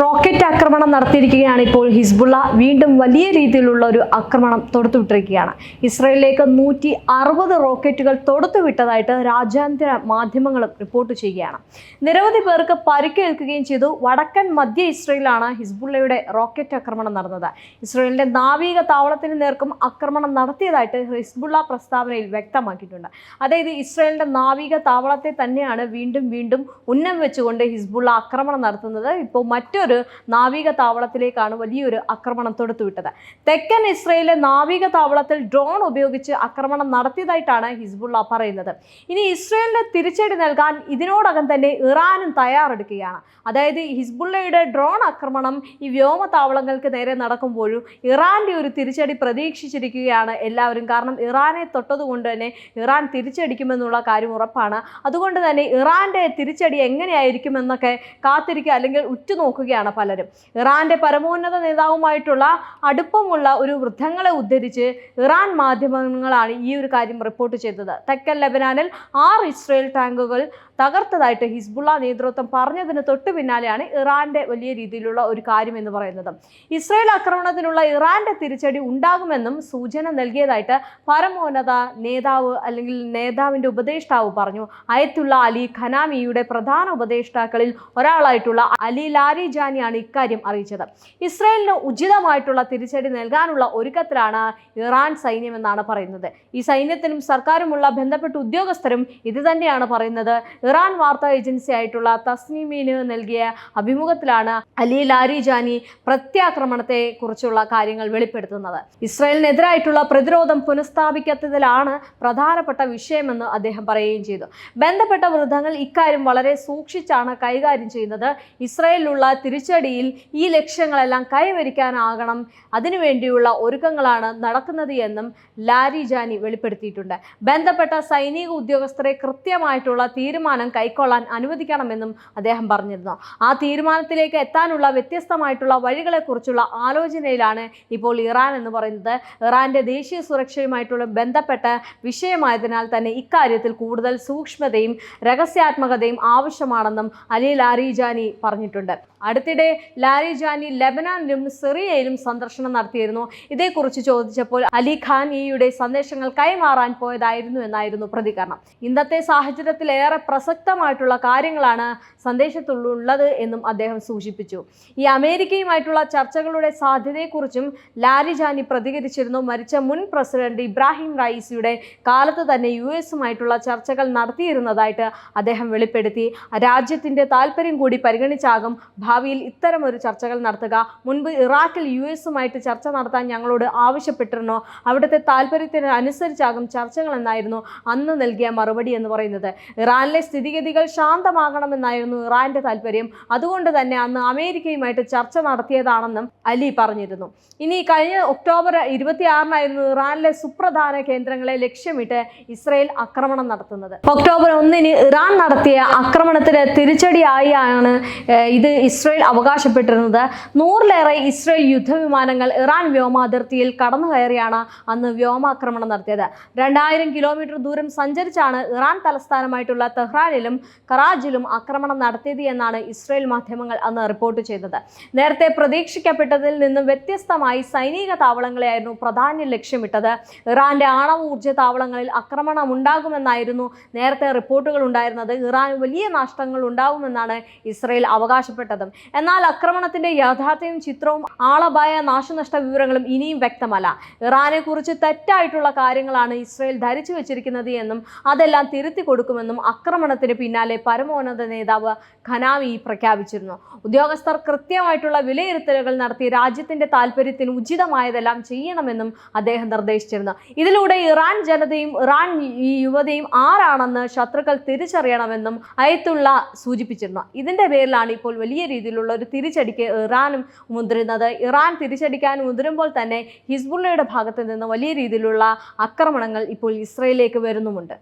Rocket ആക്രമണം നടത്തിയിരിക്കുകയാണ് ഇപ്പോൾ Hezbollah. വീണ്ടും വലിയ രീതിയിലുള്ള ഒരു ആക്രമണം തൊടുത്തുവിട്ടിരിക്കുകയാണ് ഇസ്രയേലിലേക്ക് നൂറ്റി അറുപത് റോക്കറ്റുകൾ തൊടുത്തുവിട്ടതായിട്ട് രാജ്യാന്തര മാധ്യമങ്ങളും റിപ്പോർട്ട് ചെയ്യുകയാണ്. നിരവധി പേർക്ക് പരിക്കേൽക്കുകയും ചെയ്തു. വടക്കൻ മധ്യ ഇസ്രയേലാണ് ഹിസ്ബുള്ളയുടെ റോക്കറ്റ് ആക്രമണം നടന്നത്. ഇസ്രയേലിന്റെ നാവിക താവളത്തിന് നേർക്കും ആക്രമണം നടത്തിയതായിട്ട് ഹിസ്ബുള്ള പ്രസ്താവനയിൽ വ്യക്തമാക്കിയിട്ടുണ്ട്. അതായത് ഇസ്രയേലിന്റെ നാവിക താവളത്തെ തന്നെയാണ് വീണ്ടും വീണ്ടും ഉന്നം വെച്ചുകൊണ്ട് ഹിസ്ബുള്ള ആക്രമണം നടത്തുന്നത്. ഇപ്പോൾ മറ്റൊരു നാവിക താവളത്തിലേക്കാണ് വലിയൊരു ആക്രമണം തൊടുത്തുവിട്ടത് തെക്കൻ ഇസ്രയേലിലെ നാവിക താവളത്തിൽ ഡ്രോൺ ഉപയോഗിച്ച് ആക്രമണം നടത്തിയതായിട്ടാണ് ഹിസ്ബുള്ള പറയുന്നത്. ഇനി ഇസ്രയേലിന് തിരിച്ചടി നൽകാൻ ഇതിനോടകം തന്നെ ഇറാനും തയ്യാറെടുക്കുകയാണ്. അതായത് ഹിസ്ബുള്ളയുടെ ഡ്രോൺ ആക്രമണം ഈ വ്യോമ താവളങ്ങൾക്ക് നേരെ നടക്കുമ്പോഴും ഇറാന്റെ ഒരു തിരിച്ചടി പ്രതീക്ഷിച്ചിരിക്കുകയാണ് എല്ലാവരും. കാരണം ഇറാനെ തൊട്ടതുകൊണ്ട് തന്നെ ഇറാൻ തിരിച്ചടിക്കുമെന്നുള്ള കാര്യം ഉറപ്പാണ്. അതുകൊണ്ട് തന്നെ ഇറാന്റെ തിരിച്ചടി എങ്ങനെയായിരിക്കുമെന്നൊക്കെ കാത്തിരിക്കുക അല്ലെങ്കിൽ ഉറ്റുനോക്കുകയാണ് പലരും. ഇറാന്റെ പരമോന്നത നേതാവുമായിട്ടുള്ള അടുപ്പമുള്ള ഒരു വൃദ്ധങ്ങളെ ഉദ്ധരിച്ച് ഇറാൻ മാധ്യമങ്ങളാണ് ഈ ഒരു കാര്യം റിപ്പോർട്ട് ചെയ്തത്. തെക്കൻ ലെബനാനിൽ ആറ് ഇസ്രയേൽ ടാങ്കുകൾ തകർത്തതായിട്ട് ഹിസ്ബുള്ള നേതൃത്വം പറഞ്ഞതിന് തൊട്ടു പിന്നാലെയാണ് ഇറാന്റെ വലിയ രീതിയിലുള്ള ഒരു കാര്യം എന്ന് പറയുന്നത്. ഇസ്രയേൽ ആക്രമണത്തിനുള്ള ഇറാന്റെ തിരിച്ചടി ഉണ്ടാകുമെന്നും സൂചന നൽകിയതായിട്ട് പരമോന്നത നേതാവ് അല്ലെങ്കിൽ നേതാവിന്റെ ഉപദേഷ്ടാവ് പറഞ്ഞു. അയത്തുള്ള അലി ഖനാമിയുടെ പ്രധാന ഉപദേഷ്ടാക്കളിൽ ഒരാളായിട്ടുള്ള അലി ലാരി ജാനിയാണ് ഇക്കാര്യം അറിയിച്ചത്. ഇസ്രയേലിന് ഉചിതമായിട്ടുള്ള തിരിച്ചടി നൽകാനുള്ള ഒരുക്കത്തിലാണ് ഇറാൻ സൈന്യം എന്നാണ് പറയുന്നത്. ഈ സൈന്യത്തിനും സർക്കാരുമുള്ള ബന്ധപ്പെട്ട ഉദ്യോഗസ്ഥരും ഇത് തന്നെയാണ് പറയുന്നത്. ഇറാൻ വാർത്താ ഏജൻസി ആയിട്ടുള്ള തസ്നീമിന് നൽകിയ അഭിമുഖത്തിലാണ് അലി ലാരി ജാനി പ്രത്യാക്രമണത്തെ കുറിച്ചുള്ള കാര്യങ്ങൾ വെളിപ്പെടുത്തുന്നത്. ഇസ്രായേലിനെതിരായിട്ടുള്ള പ്രതിരോധം പുനഃസ്ഥാപിക്കാത്തതിലാണ് പ്രധാനപ്പെട്ട വിഷയമെന്ന് അദ്ദേഹം പറയുകയും ചെയ്തു. ബന്ധപ്പെട്ട വൃദ്ധങ്ങൾ ഇക്കാര്യം വളരെ സൂക്ഷിച്ചാണ് കൈകാര്യം ചെയ്യുന്നത്. ഇസ്രായേലിലുള്ള തിരിച്ചടിയിൽ ഈ ലക്ഷ്യങ്ങളെല്ലാം കൈവരിക്കാനാകണം. അതിനുവേണ്ടിയുള്ള ഒരുക്കങ്ങളാണ് നടക്കുന്നത് എന്നും ലാരി ജാനി വെളിപ്പെടുത്തിയിട്ടുണ്ട്. ബന്ധപ്പെട്ട സൈനിക ഉദ്യോഗസ്ഥരെ കൃത്യമായിട്ടുള്ള തീരുമാനം കൈക്കൊള്ളാൻ അനുവദിക്കണമെന്നും അദ്ദേഹം പറഞ്ഞിരുന്നു. ആ തീരുമാനത്തിലേക്ക് എത്താനുള്ള വ്യത്യസ്തമായിട്ടുള്ള വഴികളെക്കുറിച്ചുള്ള ആലോചനയിലാണ് ഇപ്പോൾ ഇറാൻ എന്ന് പറയുന്നത്. ഇറാന്റെ ദേശീയ സുരക്ഷയുമായിട്ടുള്ള ബന്ധപ്പെട്ട വിഷയമായതിനാൽ തന്നെ ഇക്കാര്യത്തിൽ കൂടുതൽ സൂക്ഷ്മതയും രഹസ്യാത്മകതയും ആവശ്യമാണെന്നും അലി ലാരിജാനി പറഞ്ഞിട്ടുണ്ട്. അടുത്തിടെ ലാരിജാനി ലെബനാനിലും സിറിയയിലും സന്ദർശനം നടത്തിയിരുന്നു. ഇതേക്കുറിച്ച് ചോദിച്ചപ്പോൾ അലി ഖാൻ ഈയുടെ സന്ദേശങ്ങൾ കൈമാറാൻ പോയതായിരുന്നു എന്നായിരുന്നു പ്രതികരണം. ഇന്നത്തെ സാഹചര്യത്തിൽ ഏറെ പ്രസക്തമായിട്ടുള്ള കാര്യങ്ങളാണ് സന്ദേശത്തിലുള്ളത് എന്നും അദ്ദേഹം സൂചിപ്പിച്ചു. ഈ അമേരിക്കയുമായിട്ടുള്ള ചർച്ചകളുടെ സാധ്യതയെക്കുറിച്ചും ലാരിജാനി പ്രതികരിച്ചിരുന്നു. മരിച്ച മുൻ പ്രസിഡന്റ് ഇബ്രാഹിം റൈസിയുടെ കാലത്ത് തന്നെ യു എസുമായിട്ടുള്ള ചർച്ചകൾ നടത്തിയിരുന്നതായിട്ട് അദ്ദേഹം വെളിപ്പെടുത്തി. രാജ്യത്തിന്റെ താല്പര്യം കൂടി പരിഗണിച്ചാകും ഭാവിയിൽ ഇത്തരം ഒരു ചർച്ചകൾ നടത്തുക. മുൻപ് ഇറാഖിൽ യു എസുമായിട്ട് ചർച്ച നടത്താൻ ഞങ്ങളോട് ആവശ്യപ്പെട്ടിരുന്നു. അവിടുത്തെ താല്പര്യത്തിന് അനുസരിച്ചാകും ചർച്ചകൾ എന്നായിരുന്നു അന്ന് നൽകിയ മറുപടി എന്ന് പറയുന്നത്. ഇറാനിലെ സ്ഥിതിഗതികൾ ശാന്തമാകണമെന്നായിരുന്നു ഇറാന്റെ താല്പര്യം അതുകൊണ്ട് തന്നെ അന്ന് അമേരിക്കയുമായിട്ട് ചർച്ച നടത്തിയതാണെന്നും അലി പറഞ്ഞിരുന്നു. ഇനി കഴിഞ്ഞ ഒക്ടോബർ ഇരുപത്തിയാറിനായിരുന്നു ഇറാനിലെ സുപ്രധാന കേന്ദ്രങ്ങളെ ലക്ഷ്യമിട്ട് ഇസ്രയേൽ ആക്രമണം നടത്തുന്നത്. ഒക്ടോബർ ഒന്നിന് ഇറാൻ നടത്തിയ ആക്രമണത്തിന് തിരിച്ചടിയായാണ് ഇത് ഇസ്രയേൽ അവകാശപ്പെട്ടിരുന്നത് നൂറിലേറെ ഇസ്രയേൽ യുദ്ധവിമാനങ്ങൾ ഇറാൻ വ്യോമാതിർത്തിയിൽ കടന്നു കയറിയാണ് അന്ന് വ്യോമാക്രമണം നടത്തിയത്. രണ്ടായിരം കിലോമീറ്റർ ദൂരം സഞ്ചരിച്ചാണ് ഇറാൻ തലസ്ഥാനമായിട്ടുള്ള തെഹ്റാനിലും കറാജിലും ആക്രമണം നടത്തിയത് എന്നാണ് ഇസ്രയേൽ മാധ്യമങ്ങൾ അന്ന് റിപ്പോർട്ട് ചെയ്തത്. നേരത്തെ പ്രതീക്ഷിക്കപ്പെട്ടതിൽ നിന്നും വ്യത്യസ്തമായി സൈനിക താവളങ്ങളെയായിരുന്നു പ്രധാന ലക്ഷ്യമിട്ടത്. ഇറാന്റെ ആണവ ഊർജ താവളങ്ങളിൽ ആക്രമണം ഉണ്ടാകുമെന്നായിരുന്നു നേരത്തെ റിപ്പോർട്ടുകൾ ഉണ്ടായിരുന്നത്. ഇറാൻ വലിയ നഷ്ടങ്ങൾ ഉണ്ടാകുമെന്നാണ് ഇസ്രയേൽ അവകാശപ്പെട്ടതും. എന്നാൽ ആക്രമണത്തിന്റെ യാഥാർത്ഥ്യവും ചിത്രവും ആളപായ നാശനഷ്ട വിവരങ്ങളും ഇനിയും വ്യക്തമല്ല. ഇറാനെ കുറിച്ച് തെറ്റായിട്ടുള്ള കാര്യങ്ങളാണ് ഇസ്രയേൽ ധരിച്ചു വെച്ചിരിക്കുന്നത് എന്നും അതെല്ലാം തിരുത്തി കൊടുക്കുമെന്നും ആക്രമണത്തിന് പിന്നാലെ പരമോന്നത നേതാവ് ഖനാമി പ്രഖ്യാപിച്ചിരുന്നു. ഉദ്യോഗസ്ഥർ കൃത്യമായിട്ടുള്ള വിലയിരുത്തലുകൾ നടത്തി രാജ്യത്തിന്റെ താല്പര്യത്തിന് ഉചിതമായതെല്ലാം ചെയ്യണമെന്നും അദ്ദേഹം നിർദ്ദേശിച്ചിരുന്നു. ഇതിലൂടെ ഇറാൻ ജനതയും ഇറാൻ യുവതയും ആരാണെന്ന് ശത്രുക്കൾ തിരിച്ചറിയണമെന്നും അയത്തുള്ള സൂചിപ്പിച്ചിരുന്നു. ഇതിന്റെ പേരിലാണ് ഇപ്പോൾ വലിയ രീതിയിലുള്ള ഒരു തിരിച്ചടിക്ക് ഇറാനും മുതിരുന്നത് ഇറാൻ തിരിച്ചടിക്കാൻ മുതിരുമ്പോൾ തന്നെ ഹിസ്ബുള്ളയുടെ ഭാഗത്ത് നിന്ന് വലിയ രീതിയിലുള്ള ആക്രമണങ്ങൾ ഇപ്പോൾ ഇസ്രയേലിലേക്ക് വരുന്നുമുണ്ട്.